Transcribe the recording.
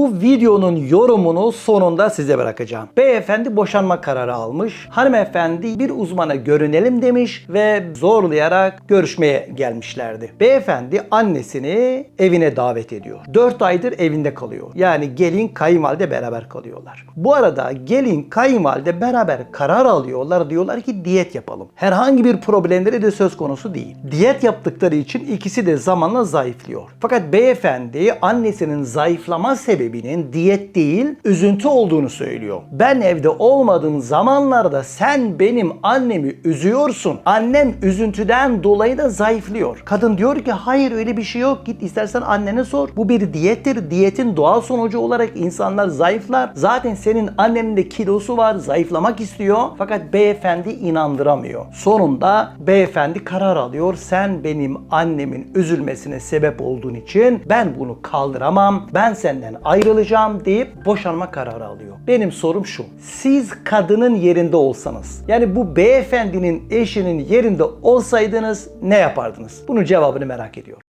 Bu videonun yorumunu sonunda size bırakacağım. Beyefendi boşanma kararı almış. Hanımefendi bir uzmana görünelim demiş ve zorlayarak görüşmeye gelmişlerdi. Beyefendi annesini evine davet ediyor. 4 aydır evinde kalıyor. Yani gelin kayınvalide beraber kalıyorlar. Bu arada gelin kayınvalide beraber karar alıyorlar. Diyorlar ki diyet yapalım. Herhangi bir problemleri de söz konusu değil. Diyet yaptıkları için ikisi de zamanla zayıflıyor. Fakat beyefendi annesinin zayıflama sebebinin diyet değil, üzüntü olduğunu söylüyor. Ben evde olmadığım zamanlarda sen benim annemi üzüyorsun. Annem üzüntüden dolayı da zayıflıyor. Kadın diyor ki hayır öyle bir şey yok. Git istersen annene sor. Bu bir diyettir. Diyetin doğal sonucu olarak insanlar zayıflar. Zaten senin annenin de kilosu var. Zayıflamak istiyor. Fakat beyefendi inandıramıyor. Sonunda beyefendi karar alıyor. Sen benim annemin üzülmesine sebep olduğun için ben bunu kaldıramam. Ben senden ayrılacağım deyip boşanma kararı alıyor. Benim sorum şu. Siz kadının yerinde olsanız yani bu beyefendinin eşinin yerinde olsaydınız ne yapardınız? Bunun cevabını merak ediyorum.